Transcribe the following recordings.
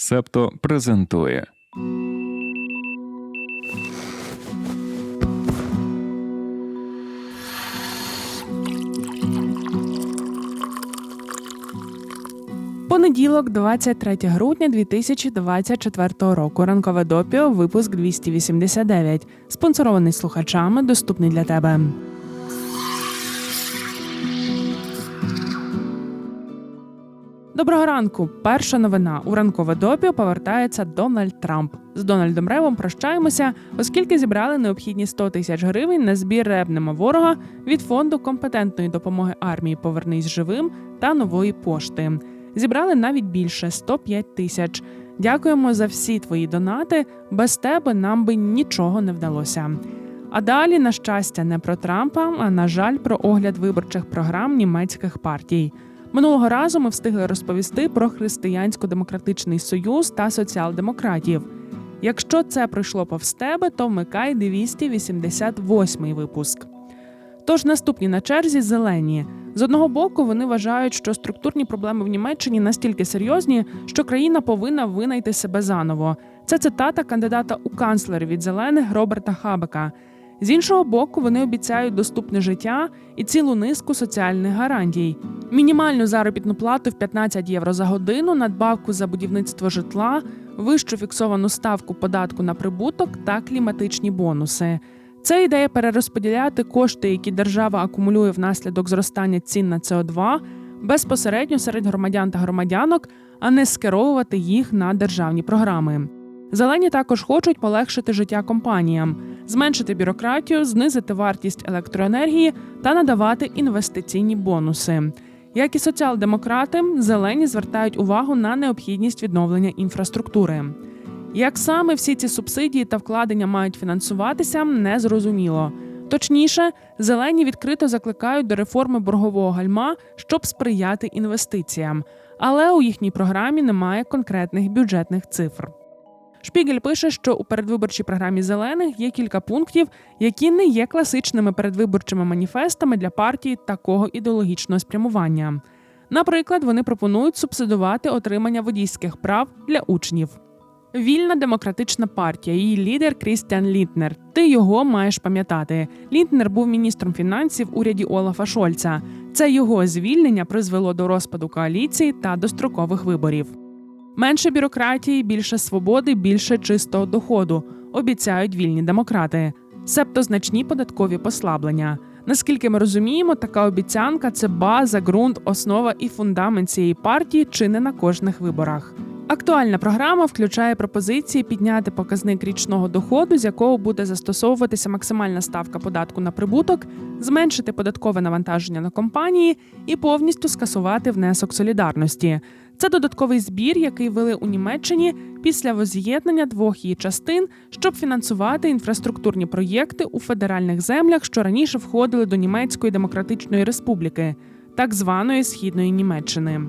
Септо презентує. Понеділок, 23 грудня 2024 року. Ранкове допіо, випуск 289. Спонсорований слухачами, доступний для тебе. Доброго ранку. Перша новина у ранкове допіо повертається Дональд Трамп. З Дональдом Ревом прощаємося, оскільки зібрали необхідні 100 тисяч гривень на збір ребнемо ворога від фонду компетентної допомоги армії Повернись живим та нової пошти. Зібрали навіть більше 105 тисяч. Дякуємо за всі твої донати. Без тебе нам би нічого не вдалося. А далі, на щастя, не про Трампа, а на жаль, про огляд виборчих програм німецьких партій. Минулого разу ми встигли розповісти про Християнсько-демократичний союз та соціал-демократів. Якщо це пройшло повз тебе, то вмикай 288 випуск. Тож наступні на черзі зелені. З одного боку, вони вважають, що структурні проблеми в Німеччині настільки серйозні, що країна повинна винайти себе заново. Це цитата кандидата у канцлери від зелених Роберта Хабека. З іншого боку, вони обіцяють доступне життя і цілу низку соціальних гарантій: мінімальну заробітну плату в 15 євро за годину, надбавку за будівництво житла, вищу фіксовану ставку податку на прибуток та кліматичні бонуси. Це ідея перерозподіляти кошти, які держава акумулює внаслідок зростання цін на СО2, безпосередньо серед громадян та громадянок, а не скеровувати їх на державні програми. Зелені також хочуть полегшити життя компаніям, зменшити бюрократію, знизити вартість електроенергії та надавати інвестиційні бонуси. Як і соціал-демократи, зелені звертають увагу на необхідність відновлення інфраструктури. Як саме всі ці субсидії та вкладення мають фінансуватися, не зрозуміло. Точніше, зелені відкрито закликають до реформи боргового гальма, щоб сприяти інвестиціям, але у їхній програмі немає конкретних бюджетних цифр. Шпігель пише, що у передвиборчій програмі зелених є кілька пунктів, які не є класичними передвиборчими маніфестами для партії такого ідеологічного спрямування. Наприклад, вони пропонують субсидувати отримання водійських прав для учнів. Вільна демократична партія, її лідер Крістіан Лінтнер. Ти його маєш пам'ятати. Лінтнер був міністром фінансів уряді Олафа Шольца. Це його звільнення призвело до розпаду коаліції та дострокових виборів. Менше бюрократії, більше свободи, більше чистого доходу. Обіцяють вільні демократи, себто значні податкові послаблення. Наскільки ми розуміємо, така обіцянка це база, ґрунт, основа і фундамент цієї партії чи не на кожних виборах. Актуальна програма включає пропозиції підняти показник річного доходу, з якого буде застосовуватися максимальна ставка податку на прибуток, зменшити податкове навантаження на компанії і повністю скасувати внесок солідарності. Це додатковий збір, який вели у Німеччині після воз'єднання двох її частин, щоб фінансувати інфраструктурні проєкти у федеральних землях, що раніше входили до Німецької демократичної республіки, так званої східної Німеччини.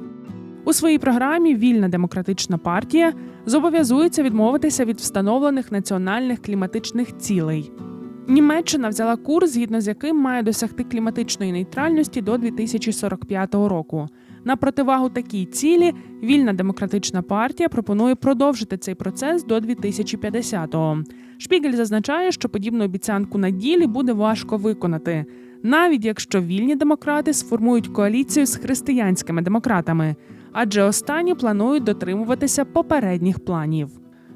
У своїй програмі Вільна демократична партія зобов'язується відмовитися від встановлених національних кліматичних цілей. Німеччина взяла курс, згідно з яким має досягти кліматичної нейтральності до 2045 року. На противагу такій цілі вільна демократична партія пропонує продовжити цей процес до 2050-го. Шпігель зазначає, що подібну обіцянку на ділі буде важко виконати, навіть якщо вільні демократи сформують коаліцію з християнськими демократами, адже останні планують дотримуватися попередніх планів.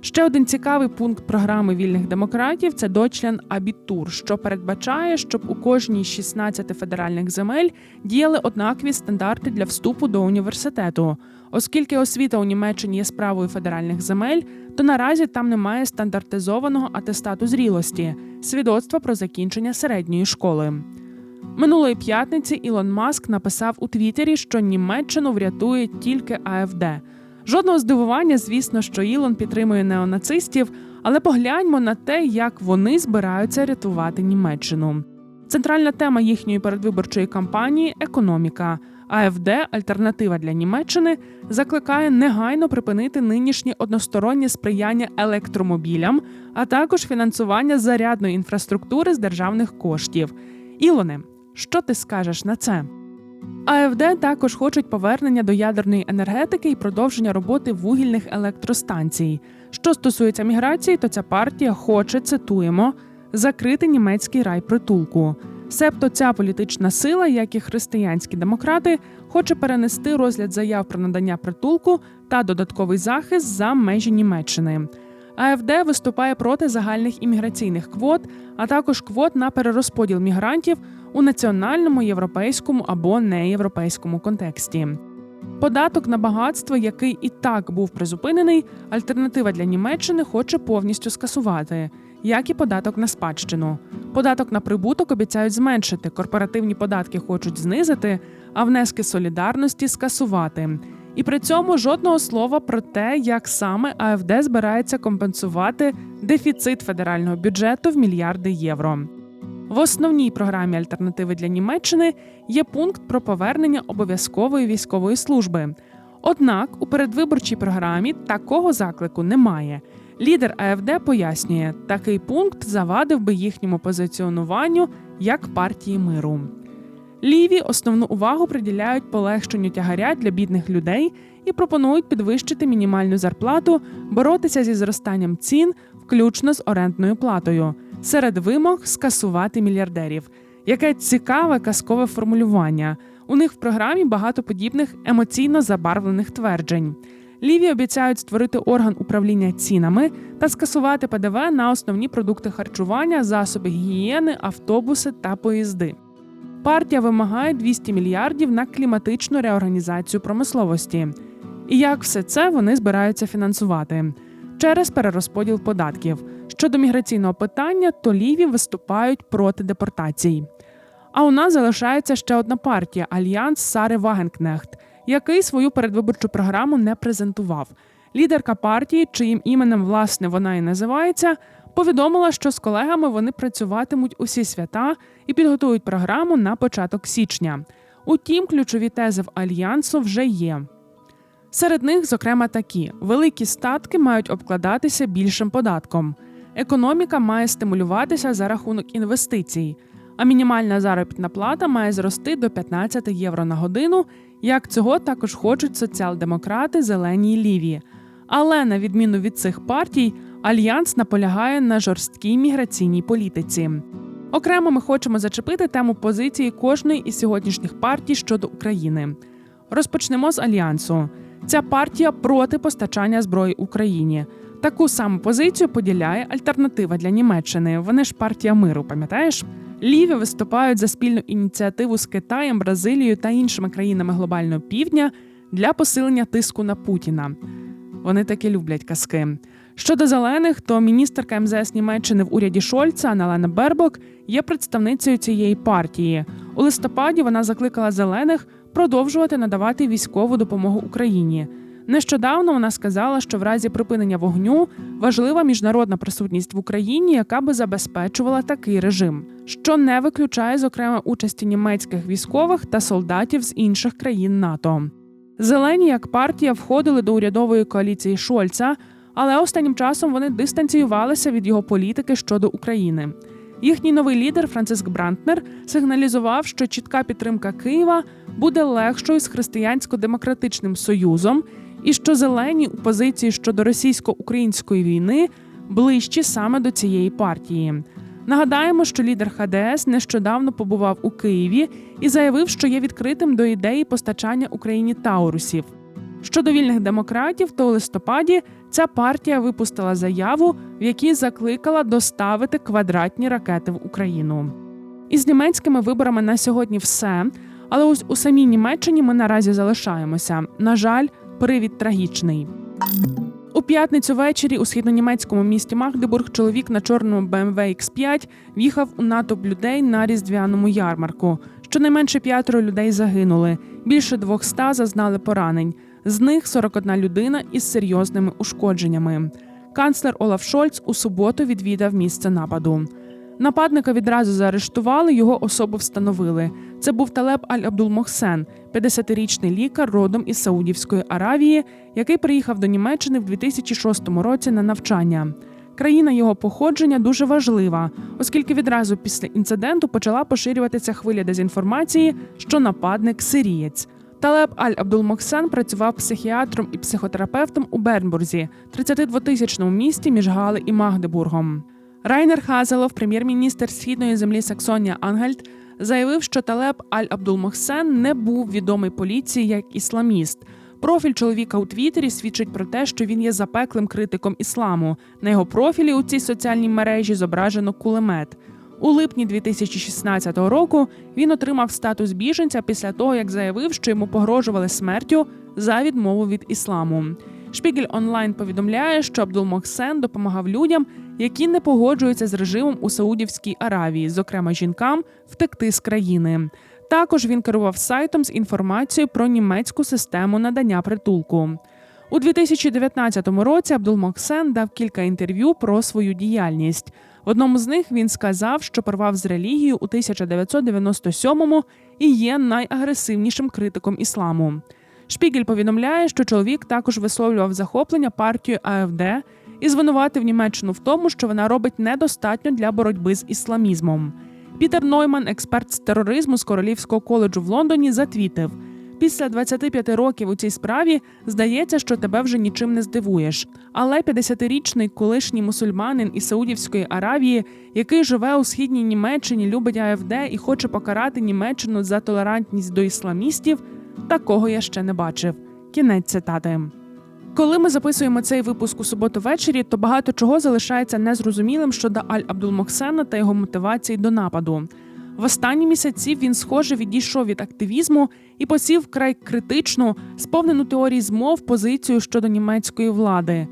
Ще один цікавий пункт програми вільних демократів це дочлен Абітур, що передбачає, щоб у кожній з 16 федеральних земель діяли однакові стандарти для вступу до університету. Оскільки освіта у Німеччині є справою федеральних земель, то наразі там немає стандартизованого атестату зрілості свідоцтва про закінчення середньої школи. Минулої п'ятниці Ілон Маск написав у Твіттері, що Німеччину врятує тільки АФД. Жодного здивування, звісно, що Ілон підтримує неонацистів, але погляньмо на те, як вони збираються рятувати Німеччину. Центральна тема їхньої передвиборчої кампанії економіка. АФД, альтернатива для Німеччини, закликає негайно припинити нинішнє одностороннє сприяння електромобілям, а також фінансування зарядної інфраструктури з державних коштів. Ілоне, що ти скажеш на це? АФД також хочуть повернення до ядерної енергетики і продовження роботи вугільних електростанцій. Що стосується міграції, то ця партія хоче, цитуємо, закрити німецький рай притулку. Себто ця політична сила, як і християнські демократи, хоче перенести розгляд заяв про надання притулку та додатковий захист за межі Німеччини. АФД виступає проти загальних імміграційних квот, а також квот на перерозподіл мігрантів у національному, європейському або неєвропейському контексті. Податок на багатство, який і так був призупинений, альтернатива для Німеччини хоче повністю скасувати, як і податок на спадщину. Податок на прибуток обіцяють зменшити, корпоративні податки хочуть знизити, а внески солідарності скасувати. І при цьому жодного слова про те, як саме АФД збирається компенсувати дефіцит федерального бюджету в мільярди євро. В основній програмі альтернативи для Німеччини є пункт про повернення обов'язкової військової служби. Однак у передвиборчій програмі такого заклику немає. Лідер АФД пояснює, такий пункт завадив би їхньому позиціонуванню як партії миру. Ліві основну увагу приділяють полегшенню тягаря для бідних людей і пропонують підвищити мінімальну зарплату, боротися зі зростанням цін, включно з орендною платою. Серед вимог скасувати мільярдерів. Яке цікаве казкове формулювання. У них в програмі багато подібних емоційно забарвлених тверджень. Ліві обіцяють створити орган управління цінами та скасувати ПДВ на основні продукти харчування, засоби гігієни, автобуси та поїзди. Партія вимагає 200 мільярдів на кліматичну реорганізацію промисловості. І як все це вони збираються фінансувати через перерозподіл податків. Щодо міграційного питання, то ліві виступають проти депортацій. А у нас залишається ще одна партія Альянс Сари Вагенкнехт, який свою передвиборчу програму не презентував. Лідерка партії, чиїм іменем власне вона і називається, повідомила, що з колегами вони працюватимуть усі свята і підготують програму на початок січня. Утім, ключові тези в альянсу вже є. Серед них, зокрема, такі: великі статки мають обкладатися більшим податком. Економіка має стимулюватися за рахунок інвестицій, а мінімальна заробітна плата має зрости до 15 євро на годину. Як цього також хочуть соціал-демократи, зелені й ліві. Але на відміну від цих партій, альянс наполягає на жорсткій міграційній політиці. Окремо ми хочемо зачепити тему позиції кожної із сьогоднішніх партій щодо України. Розпочнемо з альянсу. Ця партія проти постачання зброї Україні. Таку саму позицію поділяє альтернатива для Німеччини. Вони ж партія миру, пам'ятаєш? Ліві виступають за спільну ініціативу з Китаєм, Бразилією та іншими країнами глобального півдня для посилення тиску на Путіна. Вони таки люблять казки. Щодо зелених, то міністерка МЗС Німеччини в уряді Шольца Аналена Бербок є представницею цієї партії. У листопаді вона закликала зелених продовжувати надавати військову допомогу Україні. Нещодавно вона сказала, що в разі припинення вогню важлива міжнародна присутність в Україні, яка би забезпечувала такий режим, що не виключає зокрема участі німецьких військових та солдатів з інших країн НАТО. Зелені як партія входили до урядової коаліції Шольца, але останнім часом вони дистанціювалися від його політики щодо України. Їхній новий лідер Франциск Брантнер сигналізував, що чітка підтримка Києва буде легшою з християнсько-демократичним союзом, і що зелені у позиції щодо російсько-української війни ближчі саме до цієї партії. Нагадаємо, що лідер ХДС нещодавно побував у Києві і заявив, що є відкритим до ідеї постачання Україні таурусів. Щодо вільних демократів, то у листопаді ця партія випустила заяву, в якій закликала доставити квадратні ракети в Україну. Із німецькими виборами на сьогодні все. Але ось у самій Німеччині ми наразі залишаємося. На жаль, привід трагічний. У п'ятницю ввечері у східнонімецькому місті Магдебург чоловік на чорному BMW X5 в'їхав у натовп людей на різдвяному ярмарку. Щонайменше п'ятеро людей загинули. Більше 200 зазнали поранень. З них 41 людина із серйозними ушкодженнями. Канцлер Олаф Шольц у суботу відвідав місце нападу. Нападника відразу заарештували, його особу встановили. Це був Талеб Аль-Абдул-Мохсен, 50-річний лікар родом із Саудівської Аравії, який приїхав до Німеччини в 2006 році на навчання. Країна його походження дуже важлива, оскільки відразу після інциденту почала поширюватися хвиля дезінформації, що нападник сирієць. Талеб Аль Абдулмоксен працював психіатром і психотерапевтом у Бернбурзі, 32-тисячному місті між Гали і Магдебургом. Райнер Хазелов, прем'єр-міністр східної землі Саксонія Ангельд, заявив, що Талеб Аль Абдулмохсен не був відомий поліції як ісламіст. Профіль чоловіка у Твіттері свідчить про те, що він є запеклим критиком ісламу. На його профілі у цій соціальній мережі зображено кулемет. У липні 2016 року він отримав статус біженця після того, як заявив, що йому погрожували смертю за відмову від ісламу. Шпігель онлайн повідомляє, що Абдулмохсен допомагав людям, які не погоджуються з режимом у Саудівській Аравії, зокрема жінкам, втекти з країни. Також він керував сайтом з інформацією про німецьку систему надання притулку. У 2019 році Абдулмоксен дав кілька інтерв'ю про свою діяльність. В одному з них він сказав, що порвав з релігією у 1997-му і є найагресивнішим критиком ісламу. Шпігель повідомляє, що чоловік також висловлював захоплення партією АФД і звинуватив Німеччину в тому, що вона робить недостатньо для боротьби з ісламізмом. Пітер Нойман, експерт з тероризму з Королівського коледжу в Лондоні, затвітив: після 25 років у цій справі здається, що тебе вже нічим не здивуєш. Але 50-річний колишній мусульманин із Саудівської Аравії, який живе у східній Німеччині, любить АФД і хоче покарати Німеччину за толерантність до ісламістів, такого я ще не бачив. Кінець цитати. Коли ми записуємо цей випуск у суботу ввечері, то багато чого залишається незрозумілим щодо Аль Абдулмохсена та його мотивації до нападу. В останні місяці він, схоже, відійшов від активізму і посів вкрай критичну, сповнену теорій змов позицію щодо німецької влади.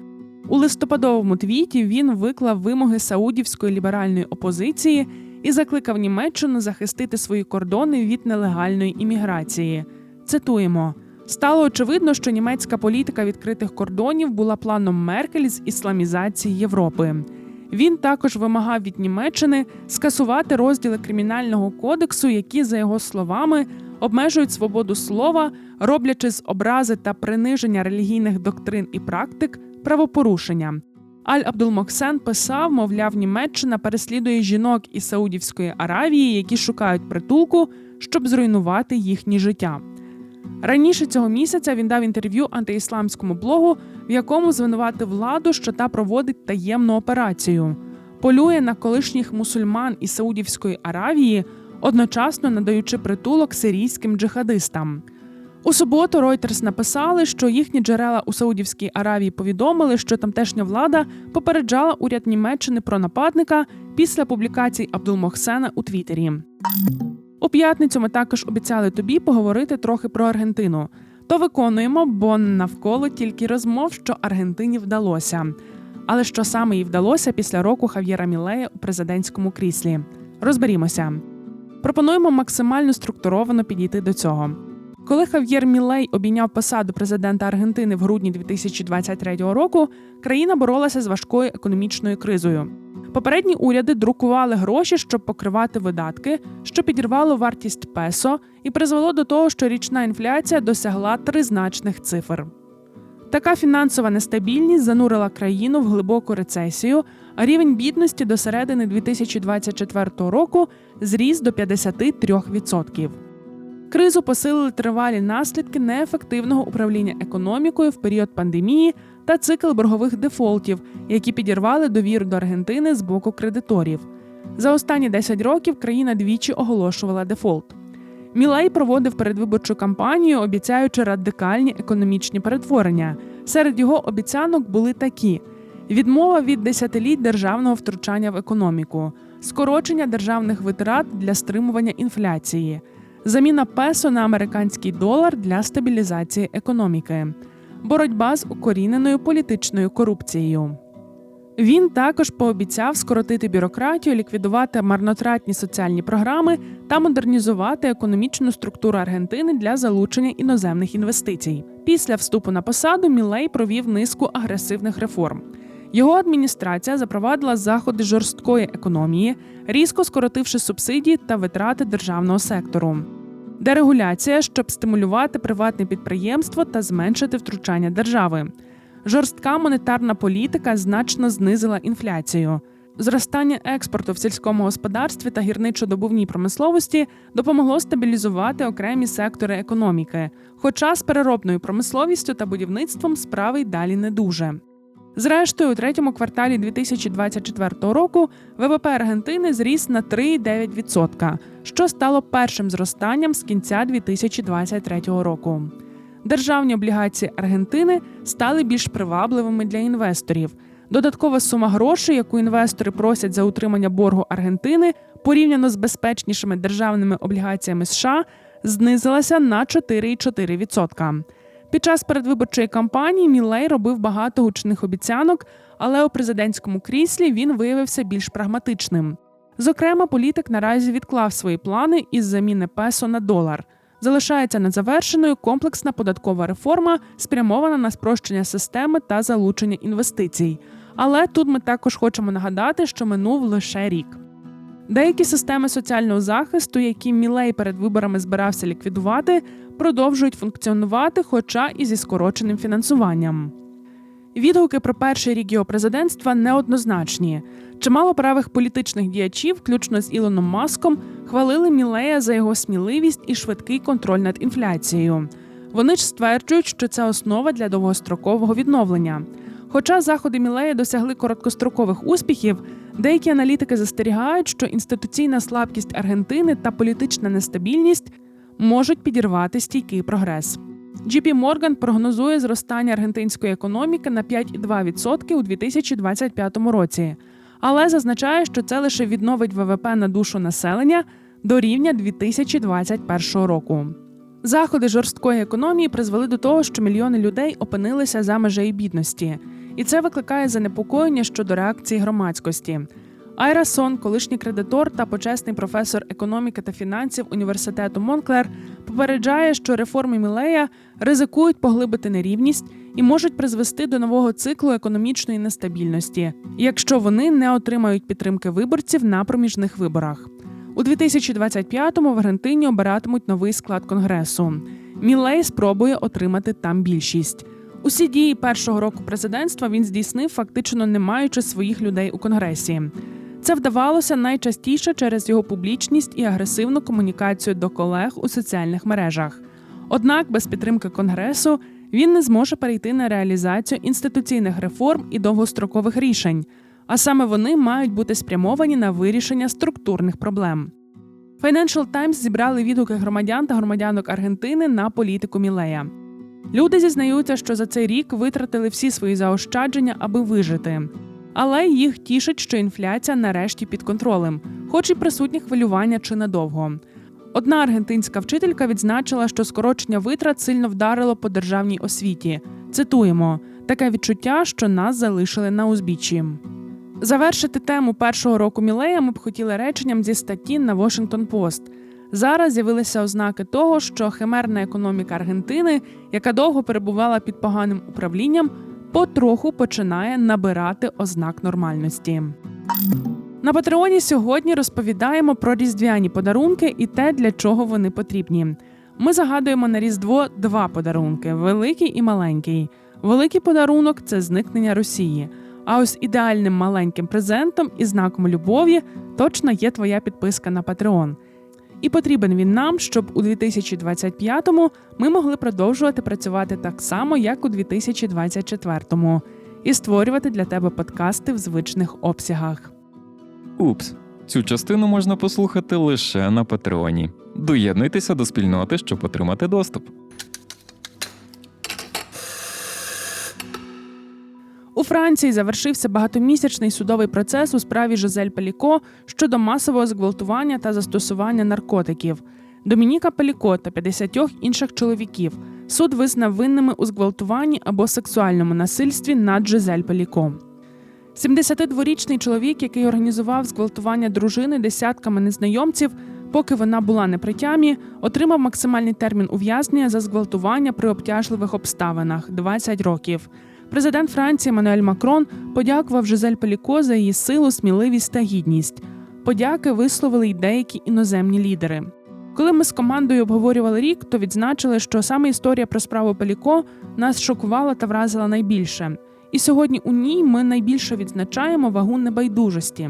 У листопадовому твіті він виклав вимоги саудівської ліберальної опозиції і закликав Німеччину захистити свої кордони від нелегальної імміграції. Цитуємо. Стало очевидно, що німецька політика відкритих кордонів була планом Меркель з ісламізації Європи. Він також вимагав від Німеччини скасувати розділи кримінального кодексу, які, за його словами, обмежують свободу слова, роблячи з образи та приниження релігійних доктрин і практик правопорушення. Аль Абдулмоксен писав, мовляв, Німеччина переслідує жінок із Саудівської Аравії, які шукають притулку, щоб зруйнувати їхнє життя. Раніше цього місяця він дав інтерв'ю антиісламському блогу, в якому звинуватив владу, що та проводить таємну операцію, полює на колишніх мусульман із Саудівської Аравії, одночасно надаючи притулок сирійським джихадистам. У суботу Reuters написали, що їхні джерела у Саудівській Аравії повідомили, що тамтешня влада попереджала уряд Німеччини про нападника після публікацій Абдулмохсена у Твіттері. У п'ятницю ми також обіцяли тобі поговорити трохи про Аргентину. То виконуємо, бо навколо тільки розмов, що Аргентині вдалося. Але що саме їй вдалося після року Хав'єра Мілея у президентському кріслі? Розберімося. Пропонуємо максимально структуровано підійти до цього. Коли Хав'єр Мілей обійняв посаду президента Аргентини в грудні 2023 року, країна боролася з важкою економічною кризою. Попередні уряди друкували гроші, щоб покривати видатки, що підірвало вартість песо і призвело до того, що річна інфляція досягла тризначних цифр. Така фінансова нестабільність занурила країну в глибоку рецесію, а рівень бідності до середини 2024 року зріс до 53%. Кризу посилили тривалі наслідки неефективного управління економікою в період пандемії та цикл боргових дефолтів, які підірвали довіру до Аргентини з боку кредиторів. За останні 10 років країна двічі оголошувала дефолт. Мілей проводив передвиборчу кампанію, обіцяючи радикальні економічні перетворення. Серед його обіцянок були такі: відмова від десятиліть державного втручання в економіку, скорочення державних витрат для стримування інфляції, заміна песо на американський долар для стабілізації економіки, боротьба з укоріненою політичною корупцією. Він також пообіцяв скоротити бюрократію, ліквідувати марнотратні соціальні програми та модернізувати економічну структуру Аргентини для залучення іноземних інвестицій. Після вступу на посаду Мілей провів низку агресивних реформ. Його адміністрація запровадила заходи жорсткої економії, різко скоротивши субсидії та витрати державного сектору. Дерегуляція, щоб стимулювати приватне підприємство та зменшити втручання держави. Жорстка монетарна політика значно знизила інфляцію. Зростання експорту в сільському господарстві та гірничо-добувній промисловості допомогло стабілізувати окремі сектори економіки, хоча з переробною промисловістю та будівництвом справи й далі не дуже. Зрештою, у третьому кварталі 2024 року ВВП Аргентини зріс на 3,9%, що стало першим зростанням з кінця 2023 року. Державні облігації Аргентини стали більш привабливими для інвесторів. Додаткова сума грошей, яку інвестори просять за утримання боргу Аргентини, порівняно з безпечнішими державними облігаціями США, знизилася на 4,4%. Під час передвиборчої кампанії Мілей робив багато гучних обіцянок, але у президентському кріслі він виявився більш прагматичним. Зокрема, політик наразі відклав свої плани із заміни песо на долар. Залишається незавершеною комплексна податкова реформа, спрямована на спрощення системи та залучення інвестицій. Але тут ми також хочемо нагадати, що минув лише рік. Деякі системи соціального захисту, які Мілей перед виборами збирався ліквідувати, продовжують функціонувати, хоча і зі скороченим фінансуванням. Відгуки про перший рік його президентства неоднозначні. Чимало правих політичних діячів, включно з Ілоном Маском, хвалили Мілея за його сміливість і швидкий контроль над інфляцією. Вони ж стверджують, що це основа для довгострокового відновлення. Хоча заходи Мілея досягли короткострокових успіхів, деякі аналітики застерігають, що інституційна слабкість Аргентини та політична нестабільність можуть підірвати стійкий прогрес. JP Morgan прогнозує зростання аргентинської економіки на 5,2% у 2025 році, але зазначає, що це лише відновить ВВП на душу населення до рівня 2021 року. Заходи жорсткої економії призвели до того, що мільйони людей опинилися за межею бідності, і це викликає занепокоєння щодо реакції громадськості. Айра Сон, колишній кредитор та почесний професор економіки та фінансів університету Монклер, попереджає, що реформи Мілея ризикують поглибити нерівність і можуть призвести до нового циклу економічної нестабільності, якщо вони не отримають підтримки виборців на проміжних виборах. У 2025-му в Аргентині обиратимуть новий склад конгресу. Мілей спробує отримати там більшість. Усі дії першого року президентства він здійснив, фактично не маючи своїх людей у конгресі. Це вдавалося найчастіше через його публічність і агресивну комунікацію до колег у соціальних мережах. Однак, без підтримки конгресу він не зможе перейти на реалізацію інституційних реформ і довгострокових рішень, а саме вони мають бути спрямовані на вирішення структурних проблем. Financial Times зібрали відгуки громадян та громадянок Аргентини на політику Мілея. Люди зізнаються, що за цей рік витратили всі свої заощадження, аби вижити. Але їх тішить, що інфляція нарешті під контролем, хоч і присутні хвилювання чи надовго. Одна аргентинська вчителька відзначила, що скорочення витрат сильно вдарило по державній освіті. Цитуємо таке відчуття, що нас залишили на узбіччі. Завершити тему першого року Мілея ми б хотіли реченням зі статті на Washington Post. Зараз з'явилися ознаки того, що химерна економіка Аргентини, яка довго перебувала під поганим управлінням, потроху починає набирати ознак нормальності. На Патреоні сьогодні розповідаємо про різдвяні подарунки і те, для чого вони потрібні. Ми загадуємо на Різдво два подарунки: великий і маленький. Великий подарунок це зникнення Росії. А ось ідеальним маленьким презентом і знаком любові точно є твоя підписка на Patreon. І потрібен він нам, щоб у 2025-му ми могли продовжувати працювати так само, як у 2024-му, і створювати для тебе подкасти в звичних обсягах. Упс, цю частину можна послухати лише на Патреоні. Доєднуйтеся до спільноти, щоб отримати доступ. У Франції завершився багатомісячний судовий процес у справі Жизель Пеліко щодо масового зґвалтування та застосування наркотиків. Домініка Пеліко та 50 інших чоловіків суд визнав винними у зґвалтуванні або сексуальному насильстві над Жизель Пеліко. 72-річний чоловік, який організував зґвалтування дружини десятками незнайомців, поки вона була не при тямі, отримав максимальний термін ув'язнення за зґвалтування при обтяжливих обставинах 20 років. Президент Франції Мануель Макрон подякував Жизель Пеліко за її силу, сміливість та гідність. Подяки висловили й деякі іноземні лідери. Коли ми з командою обговорювали рік, то відзначили, що саме історія про справу Пеліко нас шокувала та вразила найбільше. І сьогодні у ній ми найбільше відзначаємо вагу небайдужості.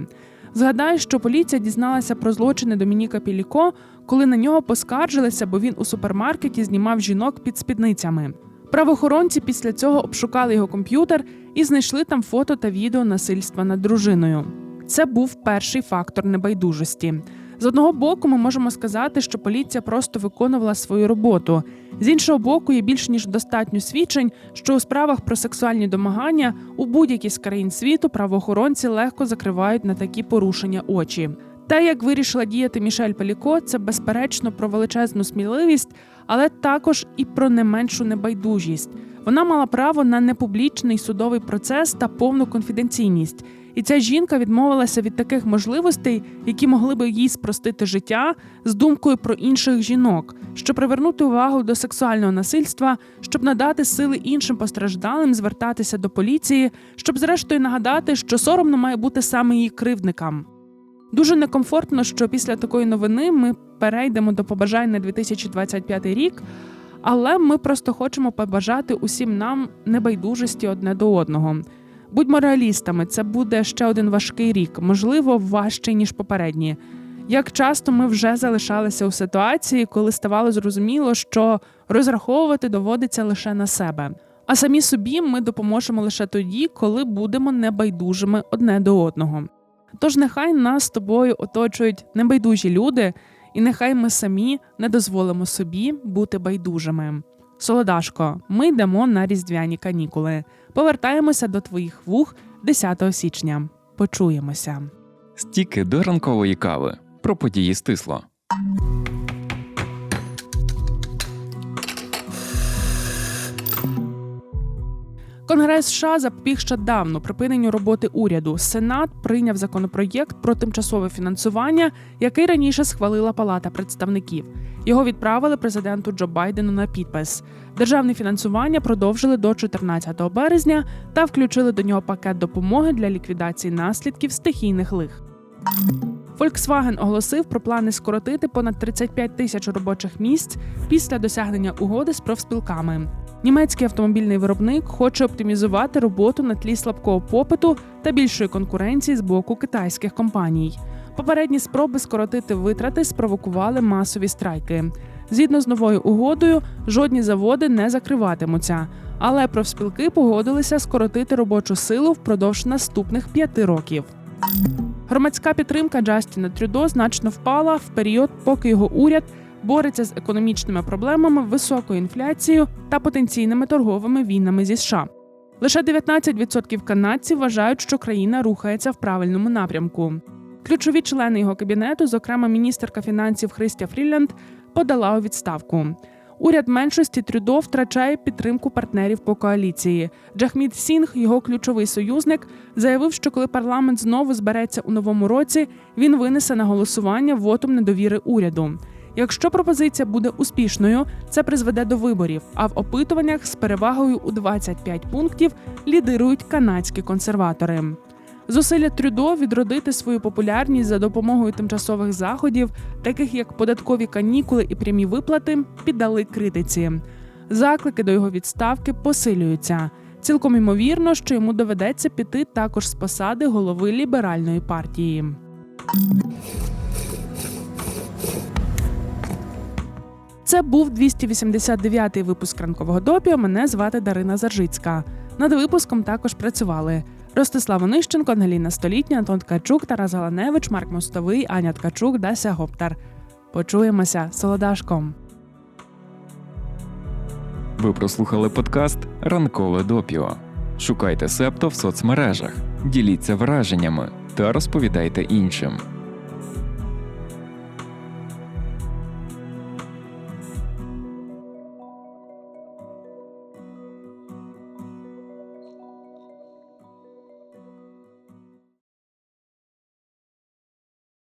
Згадаю, що поліція дізналася про злочини Домініка Піліко, коли на нього поскаржилися, бо він у супермаркеті знімав жінок під спідницями. Правоохоронці після цього обшукали його комп'ютер і знайшли там фото та відео насильства над дружиною. Це був перший фактор небайдужості. З одного боку, ми можемо сказати, що поліція просто виконувала свою роботу. З іншого боку, є більш ніж достатньо свідчень, що у справах про сексуальні домагання у будь-якій з країн світу правоохоронці легко закривають на такі порушення очі. Те, як вирішила діяти Мішель Пеліко, це безперечно про величезну сміливість, але також і про не меншу небайдужість. Вона мала право на непублічний судовий процес та повну конфіденційність. І ця жінка відмовилася від таких можливостей, які могли би їй спростити життя з думкою про інших жінок, щоб привернути увагу до сексуального насильства, щоб надати сили іншим постраждалим звертатися до поліції, щоб зрештою нагадати, що соромно має бути саме її кривдникам. Дуже некомфортно, що після такої новини ми перейдемо до побажань на 2025 рік, але ми просто хочемо побажати усім нам небайдужості одне до одного. Будьмо реалістами, це буде ще один важкий рік, можливо, важчий ніж попередні. Як часто ми вже залишалися у ситуації, коли ставало зрозуміло, що розраховувати доводиться лише на себе. А самі собі ми допоможемо лише тоді, коли будемо небайдужими одне до одного. Тож нехай нас з тобою оточують небайдужі люди, і нехай ми самі не дозволимо собі бути байдужими. Солодашко, ми йдемо на різдвяні канікули. Повертаємося до твоїх вух 10 січня. Почуємося. Стіки до ранкової кави про події стисло. Конгрес США запобіг щодавно припиненню роботи уряду. Сенат прийняв законопроєкт про тимчасове фінансування, який раніше схвалила Палата представників. Його відправили президенту Джо Байдену на підпис. Державне фінансування продовжили до 14 березня та включили до нього пакет допомоги для ліквідації наслідків стихійних лих. Volkswagen оголосив про плани скоротити понад 35 тисяч робочих місць після досягнення угоди з профспілками. Німецький автомобільний виробник хоче оптимізувати роботу на тлі слабкого попиту та більшої конкуренції з боку китайських компаній. Попередні спроби скоротити витрати спровокували масові страйки. Згідно з новою угодою, жодні заводи не закриватимуться, але профспілки погодилися скоротити робочу силу впродовж наступних п'яти років. Громадська підтримка Джастіна Трюдо значно впала в період, поки його уряд бореться з економічними проблемами, високою інфляцією та потенційними торговими війнами зі США. Лише 19% канадців вважають, що країна рухається в правильному напрямку. Ключові члени його кабінету, зокрема міністерка фінансів Христя Фріленд, подала у відставку. Уряд меншості Трюдо втрачає підтримку партнерів по коаліції. Джахмід Сінг, його ключовий союзник, заявив, що коли парламент знову збереться у новому році, він винесе на голосування вотум недовіри уряду. Якщо пропозиція буде успішною, це призведе до виборів. А в опитуваннях з перевагою у 25 пунктів лідирують канадські консерватори. Зусилля Трюдо відродити свою популярність за допомогою тимчасових заходів, таких як податкові канікули і прямі виплати, піддали критиці. Заклики до його відставки посилюються. Цілком ймовірно, що йому доведеться піти також з посади голови ліберальної партії. Це був 289-й випуск ранкового допіо. Мене звати Дарина Заржицька. Над випуском також працювали Ростислав Онищенко, Ангеліна Столітня, Антон Ткачук, Тарас Галаневич, Марк Мостовий, Аня Ткачук, Дася Гоптар. Почуємося солодашком. Ви прослухали подкаст Ранкове допіо. Шукайте септо в соцмережах, діліться враженнями та розповідайте іншим.